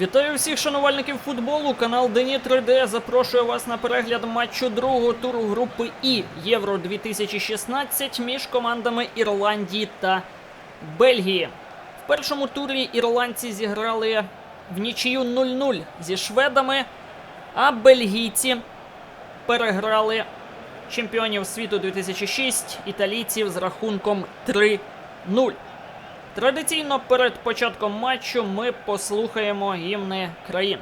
Вітаю всіх шанувальників футболу. Канал Дені 3D запрошує вас на перегляд матчу другого туру групи І Євро 2016 між командами Ірландії та Бельгії. В першому турі ірландці зіграли в нічию 0-0 зі шведами, а бельгійці переграли чемпіонів світу 2006 італійців з рахунком 3-0. Традиційно перед початком матчу ми послухаємо гімни країн.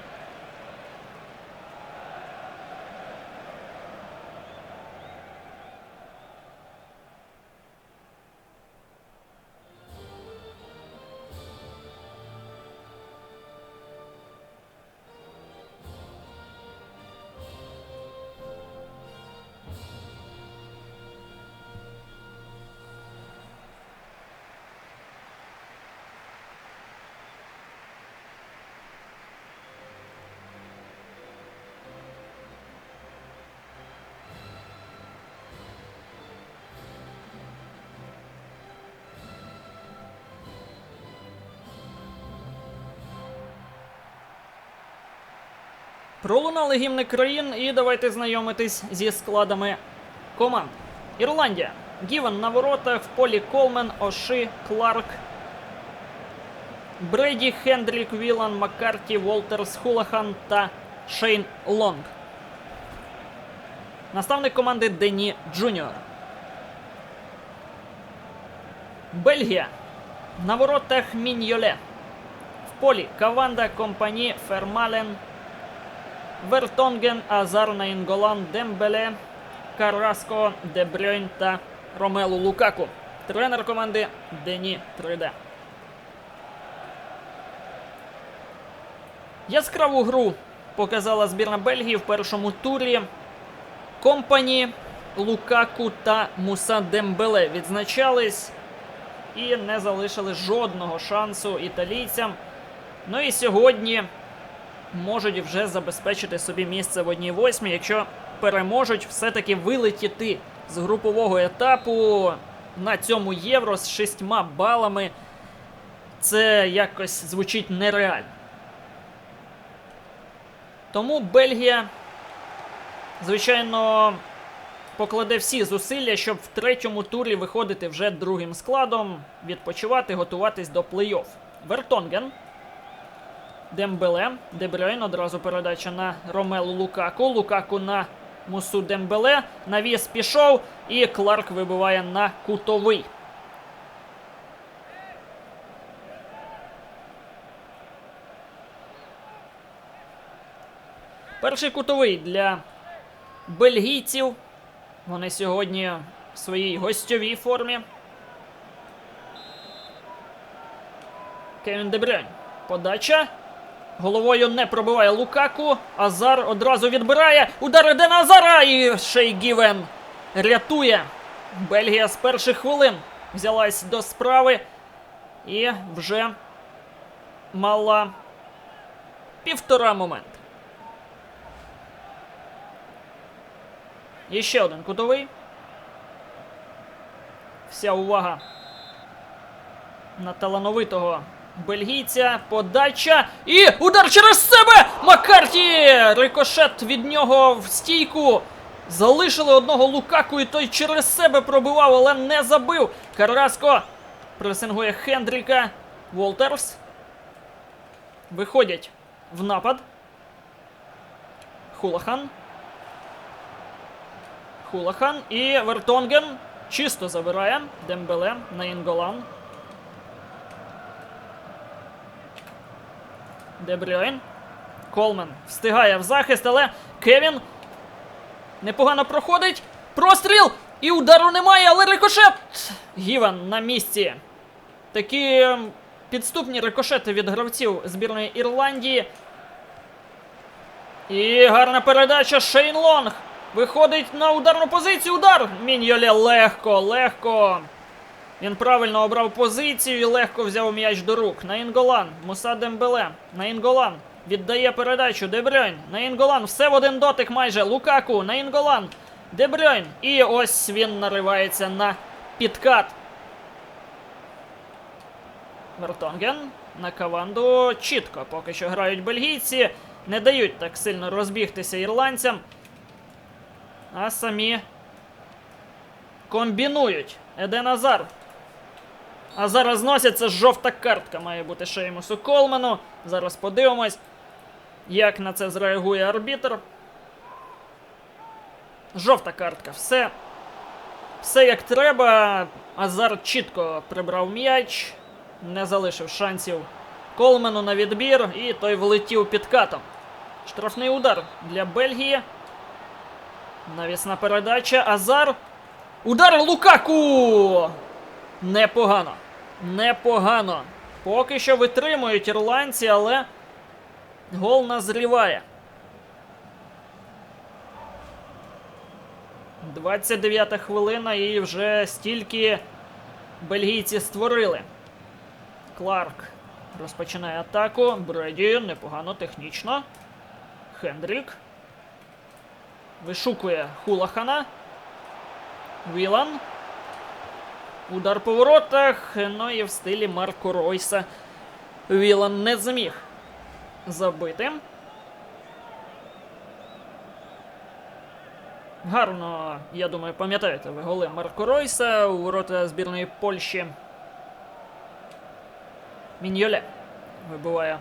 Пролунали гімни країн і давайте знайомитись зі складами команд. Ірландія. Гівен на воротах в полі Колмен, Оши, Кларк, Брейді, Хендрік, Вілан, Маккарті, Волтерс, Хулахан та Шейн Лонг. Наставник команди Дені Джуніор. Бельгія. На воротах Міньйоле. В полі Каванда, Компані, Фермален, Вертонген, Азар Наінголан, Дембеле, Караско, Дебрёйн та Ромелу Лукаку. Тренер команди Дені 3D. Яскраву гру показала збірна Бельгії в першому турі. Компані, Лукаку та Муса Дембеле відзначались і не залишили жодного шансу італійцям. Ну і сьогодні можуть вже забезпечити собі місце в одній восьмій, якщо переможуть все-таки вилетіти з групового етапу на цьому євро з шістьма балами. Це якось звучить нереально. Тому Бельгія, звичайно, покладе всі зусилля, щоб в третьому турі виходити вже другим складом, відпочивати, готуватись до плей-офф. Вертонген. Дембеле. Дебрюйн одразу передача на Ромелу Лукаку. Лукаку на Мусу Дембеле. Навіс пішов. І Кларк вибиває на кутовий. Перший кутовий для бельгійців. Вони сьогодні в своїй гостьовій формі. Кевін Дебрюйн. Подача. Головою не пробиває Лукаку. Азар одразу відбирає. Удар іде на Азара. І Шей Гівен рятує. Бельгія з перших хвилин взялась до справи. І вже мала півтора момент. І ще один кутовий. Вся увага на талановитого бельгійця. Подача. І удар через себе! Маккарті! Рикошет від нього в стійку. Залишили одного Лукаку, і той через себе пробивав, але не забив. Караско пресингує Хендріка. Волтерс. Виходять в напад. Хулахан. Хулахан і Вертонген чисто забирає Дембеле на Інголан. Дебрюйн. Колмен встигає в захист, але Кевін непогано проходить. Простріл! І удару немає, але рикошет! Гіван на місці. Такі ем, підступні рикошети від гравців збірної Ірландії. І гарна передача Шейн Лонг. Виходить на ударну позицію. Удар! Міньоле легко, легко. Він правильно обрав позицію і легко взяв м'яч до рук. На Інголан. Муса Дембеле. На Інголан. Віддає передачу. Дебрюйн. На Інголан. Все в один дотик майже. Лукаку. На Інголан. Дебрюйн. І ось він наривається на підкат. Вертонген. на каванду. Чітко поки що грають бельгійці. Не дають так сильно розбігтися ірландцям. А самі комбінують. Еден Азар. А зараз зносяться жовта картка. Має бути Шеймусу Колману. Зараз подивимось, як на це зреагує арбітр. Жовта картка. Все. Все як треба. Азар чітко прибрав м'яч. Не залишив шансів Колмену на відбір. І той влетів під катом. Штрафний удар для Бельгії. Навісна передача. Азар. Удар Лукаку! Непогано. Непогано. Поки що витримують ірландці, але гол назріває. 29 хвилина і вже стільки бельгійці створили. Кларк розпочинає атаку. Бреді непогано технічно. Хендрік. Вишукує Хулахана. Вілан. Удар по воротах. Ну і в стилі Марко Ройса. Вілан не зміг забити. Гарно, я думаю, пам'ятаєте ви голи Марко Ройса у ворота збірної Польщі. Міньоле вибиває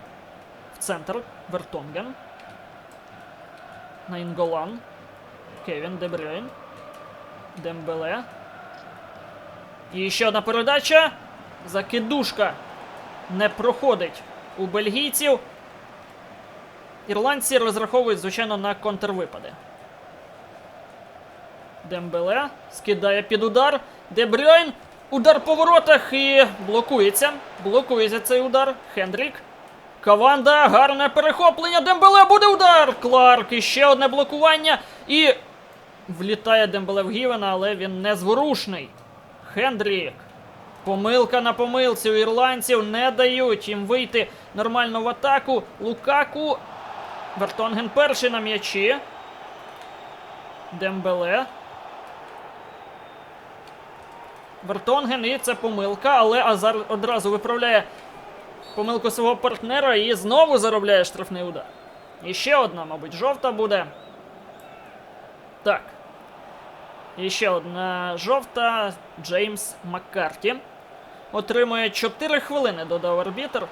в центр Вертонген. Найнголан. Кевін Дебрюйн. Дембеле. І ще одна передача. Закидушка не проходить у бельгійців. Ірландці розраховують, звичайно, на контрвипади. Дембеле скидає під удар. Дебрюйн. Удар по воротах і блокується. Блокується цей удар. Хендрік. Каванда. Гарне перехоплення. Дембеле буде удар. Кларк. І ще одне блокування. І влітає Дембеле в Гівена, але він незворушний. Хендрік. Помилка на помилці у ірландців не дають їм вийти нормально в атаку. Лукаку. Вертонген перший на м'ячі. Дембеле. Вертонген, і це помилка, але Азар одразу виправляє помилку свого партнера і знову заробляє штрафний удар. І ще одна, мабуть, жовта буде. Так. І ще одна жовта. Джеймс Маккарті. Отримує 4 хвилини, додав арбітр.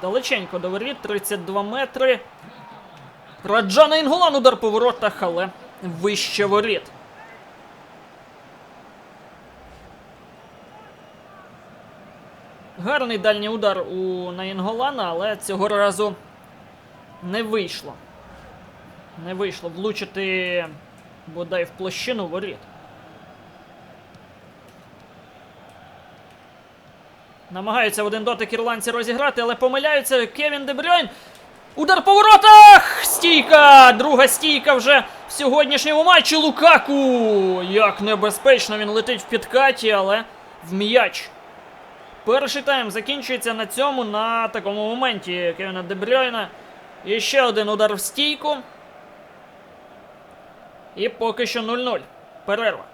Далеченько до воріт, 32 метри. Раджана Інгулан удар по воротах, але вище воріт. Гарний дальній удар у Наїнголана, але цього разу не вийшло. Не вийшло влучити бодай в площину воріт. Намагаються один дотик ірландці розіграти, але помиляються. Кевін Дебрюйн. Удар по воротах! Стійка! Друга стійка вже в сьогоднішньому матчі Лукаку! Як небезпечно він летить в підкаті, але в м'яч. Перший тайм закінчується на цьому, на такому моменті Кевіна Дебрюйна. І ще один удар в стійку. І поки що 0-0. Перерва.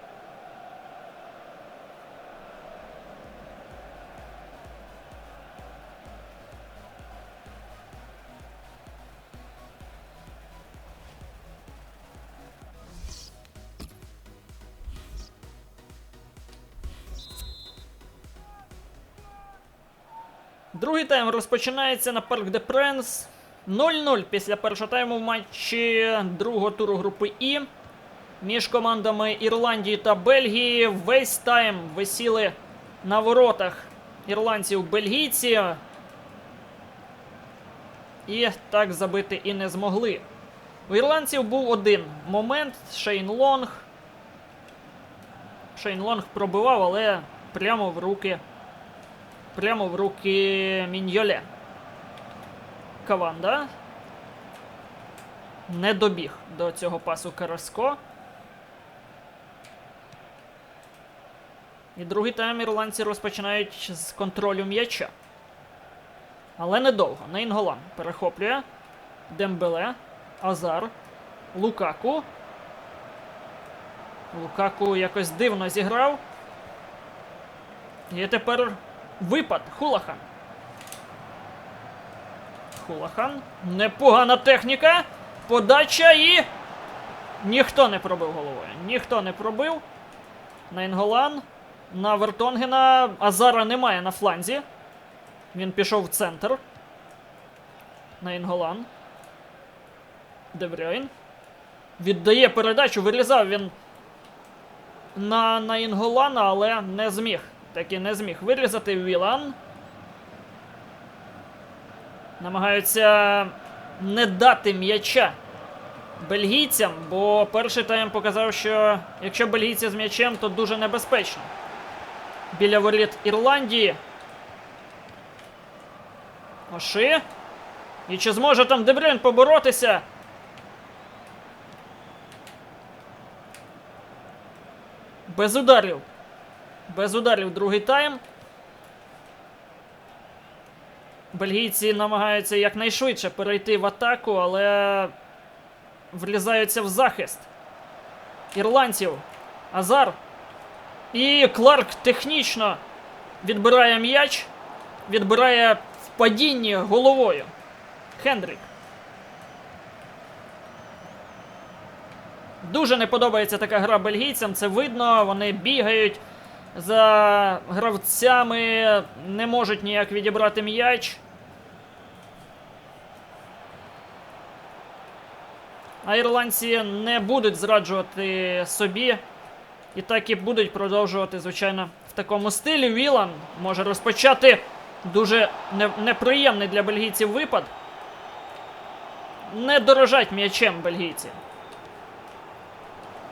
Другий тайм розпочинається на Парк де Пренс. 0-0 після першого тайму в матчі другого туру групи І. Між командами Ірландії та Бельгії весь тайм висіли на воротах ірландців бельгійці. І так забити і не змогли. У ірландців був один момент. Шейн Лонг. Шейн Лонг пробивав, але прямо в руки. Прямо в руки Міньоле. Каванда. Не добіг до цього пасу Караско. І другий тайм ірландці розпочинають з контролю м'яча. Але недовго. Нейнголан перехоплює. Дембеле. Азар. Лукаку. Лукаку якось дивно зіграв. І тепер випад. Хулахан. Хулахан. Непогана техніка. Подача і. Ніхто не пробив головою. Ніхто не пробив. Найнголан. На Вертонгена Азара немає на фланзі. Він пішов в центр. Найнголан. Деврюйн. Віддає передачу, вирізав він на, на Інголана, але не зміг. Таки не зміг вирізати Вілан. Намагаються не дати м'яча бельгійцям, бо перший тайм показав, що якщо бельгійці з м'ячем, то дуже небезпечно. Біля воріт Ірландії. Оши. І чи зможе там Дебрюйн поборотися? Без ударів. Без ударів другий тайм. Бельгійці намагаються якнайшвидше перейти в атаку, але влізаються в захист. Ірландців. Азар. І Кларк технічно відбирає м'яч. Відбирає в падінні головою. Хендрік. Дуже не подобається така гра бельгійцям, це видно. Вони бігають за гравцями, не можуть ніяк відібрати м'яч. А ірландці не будуть зраджувати собі. І так і будуть продовжувати, звичайно, в такому стилі. Вілан може розпочати дуже неприємний для бельгійців випад. Не дорожать м'ячем бельгійці.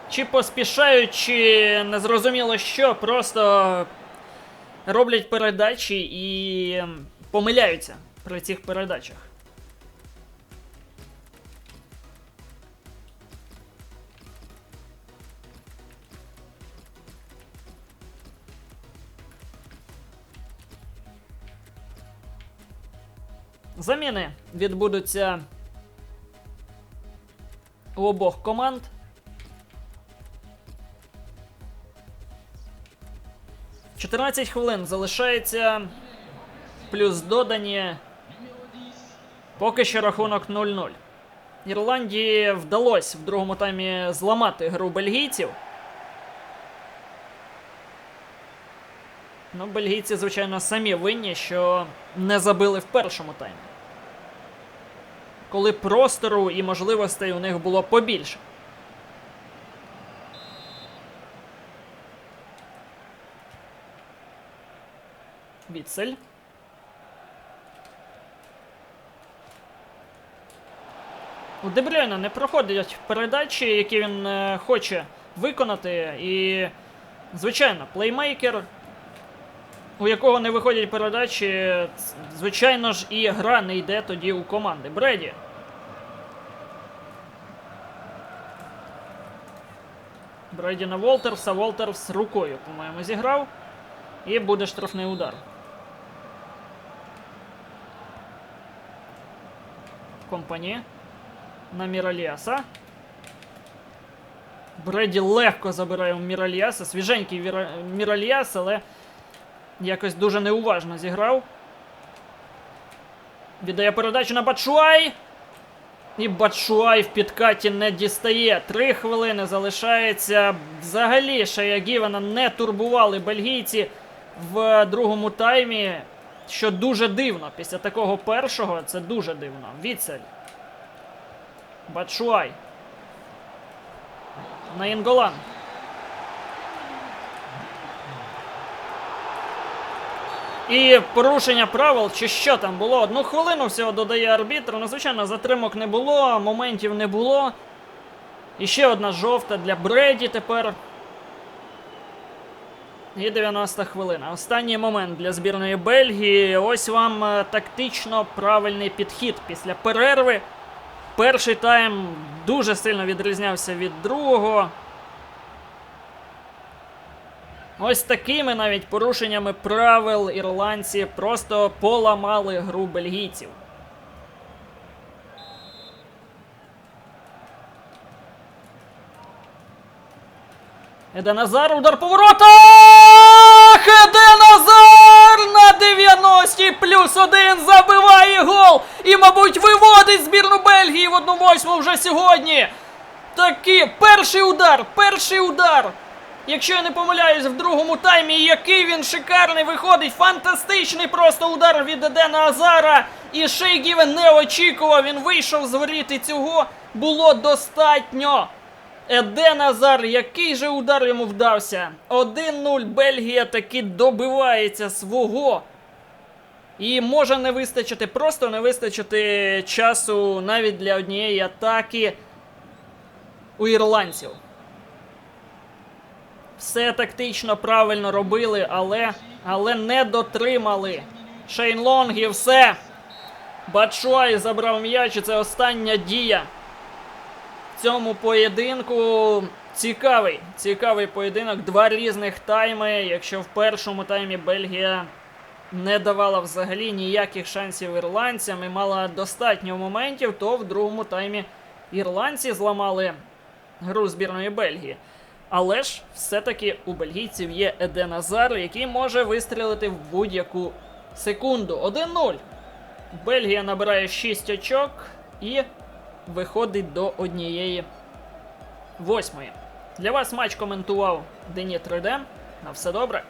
Чи поспішають, чи незрозуміло що, просто роблять передачі і помиляються при цих передачах. Заміни відбудуться у обох команд. Чотирнадцять хвилин залишається. Плюс додані. Поки що рахунок 0-0. Ірландії вдалося в другому таймі зламати гру бельгійців. Ну, бельгійці, звичайно, самі винні, що не забили в першому таймі. Коли простору і можливостей у них було побільше. Віцель. У Дебрюйна не проходять передачі, які він е, хоче виконати. І, звичайно, плеймейкер, у якого не виходять передачі, звичайно ж, і гра не йде тоді у команди. Бреді. Бреді на Волтерса. Волтерс рукою, по-моєму, зіграв. І буде штрафний удар. Компані. На Міраліаса. Бреді легко забирає у Міраліаса. Свіженький. Міраліас, але якось дуже неуважно зіграв. Віддає передачу на Батшуай. І Батшуай в підкаті не дістає. Три хвилини залишається. Взагалі Шая Гівена не турбували бельгійці в другому таймі. Що дуже дивно. Після такого першого це дуже дивно. Віцель. Батшуай. На Інголан. І порушення правил, чи що там було? Одну хвилину всього додає арбітр. Ну, звичайно, затримок не було, моментів не було. І ще одна жовта для Бреді тепер. І 90 хвилина. Останній момент для збірної Бельгії. Ось вам е, тактично правильний підхід після перерви. Перший тайм дуже сильно відрізнявся від другого. Ось такими навіть порушеннями правил ірландці просто поламали гру бельгійців. Еден Азар, удар по воротах! Еден Азар на 90 плюс один забиває гол! І, мабуть, виводить збірну Бельгії в 1-8 вже сьогодні! Таки, перший удар, перший удар! Якщо я не помиляюсь, в другому таймі, який він шикарний виходить, фантастичний просто удар від Едена Азара. І Шей Гівен не очікував, він вийшов з цього було достатньо. Еден Азар, який же удар йому вдався? 1-0, Бельгія таки добивається свого. І може не вистачити, просто не вистачити часу навіть для однієї атаки у ірландців. Все тактично правильно робили, але, але не дотримали. Шейн Лонг і все. Батшуай забрав м'яч, і це остання дія. В цьому поєдинку цікавий. Цікавий поєдинок. Два різних тайми. Якщо в першому таймі Бельгія не давала взагалі ніяких шансів ірландцям і мала достатньо моментів, то в другому таймі ірландці зламали гру збірної Бельгії. Але ж все-таки у бельгійців є Еден Азар, який може вистрілити в будь-яку секунду. 1-0. Бельгія набирає 6 очок і виходить до однієї восьмої. Для вас матч коментував Дені 3D. На все добре.